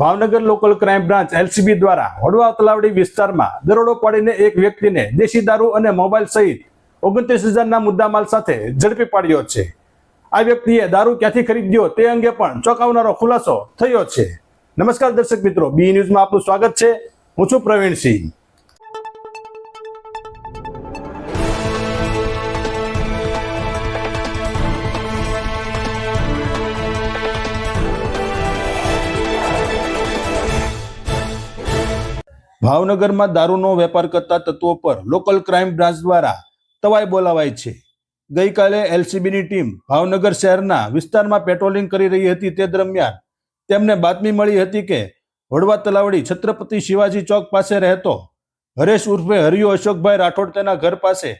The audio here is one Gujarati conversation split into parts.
Bhavnagar local crime branch LCB દ્વારા હળવા તલાવડી વિસ્તારમાં દરોડો પાડીને એક વ્યક્તિને દેશી દારૂ અને મોબાઈલ સહિત ઓગણત્રીસ હજારના મુદ્દામાલ સાથે ઝડપી પાડ્યો છે. આ વ્યક્તિએ દારૂ ક્યાંથી ખરીદ્યો તે અંગે પણ ચોંકાવનારો ખુલાસો થયો છે. નમસ્કાર દર્શક મિત્રો, બી ન્યૂઝમાં આપનું સ્વાગત છે. હું છું પ્રવીણસિંહ ભાવનગરમાં દારૂનો વેપાર કરતા તત્વો પર લોકલ ક્રાઇમ બ્રાન્ચ દ્વારા તવાઈ બોલાવાઈ છે. ગઈકાલે એલસીબીની ટીમ ભાવનગર શહેરના વિસ્તારમાં પેટ્રોલિંગ કરી રહી હતી તે દરમિયાન તેમને બાતમી મળી હતી કે વડવા તલાવડી છત્રપતિ શિવાજી ચોક પાસે રહેતો હરેશ ઉર્ફે હરિયો અશોકભાઈ રાઠોડ તેના ઘર પાસે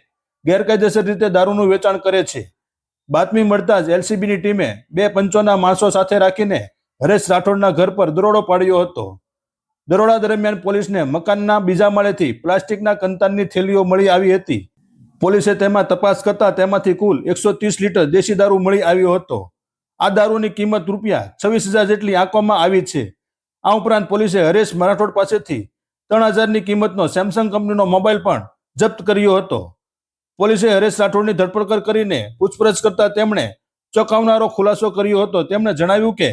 ગેરકાયદેસર રીતે દારૂનું વેચાણ કરે છે. બાતમી મળતા જ એલસીબીની ટીમે બે પંચોના માણસો સાથે રાખીને હરેશ રાઠોડના ઘર પર દરોડો પાડ્યો હતો. દરોડા દરમિયાન પોલીસને મકાનના બીજા માળેથી પ્લાસ્ટિકના કંતાનની થેલીઓ મળી આવી હતી. પોલીસે તેમાં તપાસ કરતા તેમાંથી કુલ એકસો ત્રીસ લીટર દેશી દારૂ મળી આવ્યો હતો. આ દારૂની કિંમત રૂપિયા છવ્વીસ હજાર જેટલી આંકવામાં આવી છે. આ ઉપરાંત પોલીસે હરેશ મરાઠોડ પાસેથી ત્રણ હજારની કિંમતનો સેમસંગ કંપનીનો મોબાઈલ પણ જપ્ત કર્યો હતો. પોલીસે હરેશ રાઠોડની ધરપકડ કરીને પૂછપરછ કરતા તેમણે ચોંકાવનારો ખુલાસો કર્યો હતો. તેમણે જણાવ્યું કે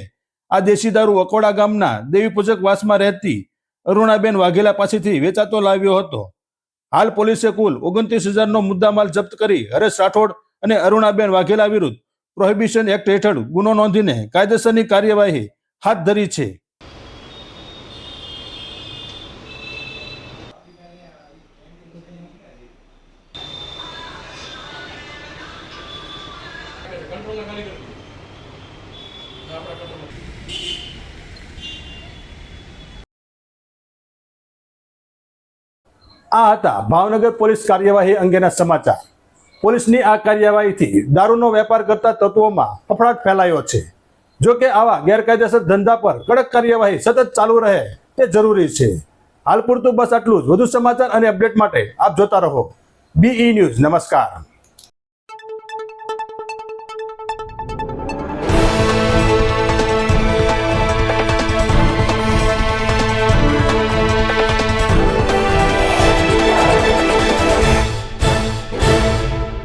આ દેશી દારૂ વકોડા ગામના દેવી પૂજક વાસમાં રહેતી અરુણાબેન વાઘેલા પાસેથી વેચાતો લાવ્યો હતો. હાલ પોલીસે કુલ ઓગણત્રીસ હજારનો મુદ્દામાલ જપ્ત કરી હરેશ રાઠોડ અને અરુણાબેન વાઘેલા વિરુદ્ધ પ્રોહિબિશન એક્ટ હેઠળ ગુનો નોંધીને કાયદેસરની કાર્યવાહી હાથ ધરી છે. આ હતા ભાવનગર પોલીસ કાર્યવાહી અંગેના સમાચાર. પોલીસની આ કાર્યવાહીથી દારૂનો વેપાર કરતા તત્વોમાં ફફડાટ ફેલાયો છે. જો કે આવા ગેરકાયદેસર ધંધા પર કડક કાર્યવાહી સતત ચાલુ રહે તે જરૂરી છે. હાલ પૂરતું બસ આટલું જ. વધુ સમાચાર અને અપડેટ માટે આપ જોતા રહો. બીઈ ન્યૂઝ નમસ્કાર.